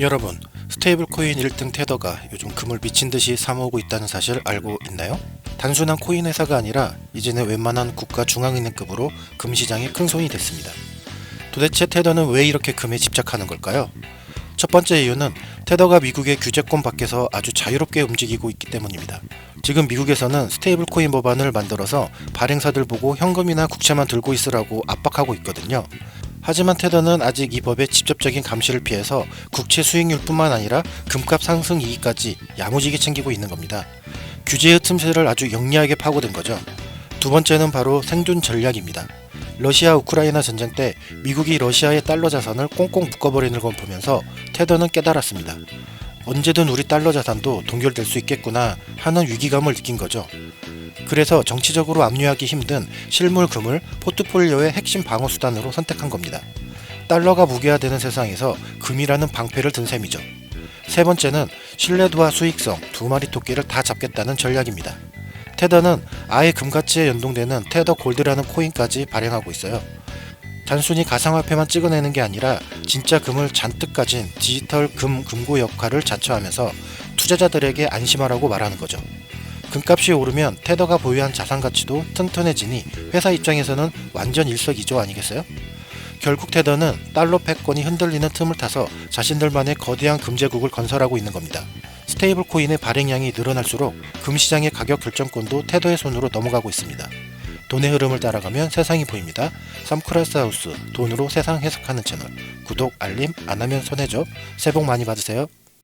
여러분, 스테이블 코인 1등 테더가 요즘 금을 미친 듯이 사모으고 있다는 사실 알고 있나요? 단순한 코인 회사가 아니라 이제는 웬만한 국가 중앙은행급으로 금 시장에 큰 손이 됐습니다. 도대체 테더는 왜 이렇게 금에 집착하는 걸까요? 첫 번째 이유는 테더가 미국의 규제권 밖에서 아주 자유롭게 움직이고 있기 때문입니다. 지금 미국에서는 스테이블 코인 법안을 만들어서 발행사들 보고 현금이나 국채만 들고 있으라고 압박하고 있거든요. 하지만 테더는 아직 이 법의 직접적인 감시를 피해서 국채 수익률뿐만 아니라 금값 상승 이익까지 야무지게 챙기고 있는 겁니다. 규제의 틈새를 아주 영리하게 파고든 거죠. 두 번째는 바로 생존 전략입니다. 러시아 우크라이나 전쟁 때 미국이 러시아의 달러 자산을 꽁꽁 묶어버리는 걸 보면서 테더는 깨달았습니다. 언제든 우리 달러 자산도 동결될 수 있겠구나 하는 위기감을 느낀 거죠. 그래서 정치적으로 압류하기 힘든 실물 금을 포트폴리오의 핵심 방어 수단으로 선택한 겁니다. 달러가 무게화되는 세상에서 금이라는 방패를 든 셈이죠. 세 번째는 신뢰도와 수익성 두 마리 토끼를 다 잡겠다는 전략입니다. 테더는 아예 금가치에 연동되는 테더 골드라는 코인까지 발행하고 있어요. 단순히 가상화폐만 찍어내는 게 아니라 진짜 금을 잔뜩 가진 디지털 금 금고 역할을 자처하면서 투자자들에게 안심하라고 말하는 거죠. 금값이 오르면 테더가 보유한 자산 가치도 튼튼해지니 회사 입장에서는 완전 일석이조 아니겠어요? 결국 테더는 달러 패권이 흔들리는 틈을 타서 자신들만의 거대한 금제국을 건설하고 있는 겁니다. 스테이블 코인의 발행량이 늘어날수록 금 시장의 가격 결정권도 테더의 손으로 넘어가고 있습니다. 돈의 흐름을 따라가면 세상이 보입니다. 삼크라스 하우스 돈으로 세상 해석하는 채널 구독 알림 안 하면 손해죠. 새해 복 많이 받으세요.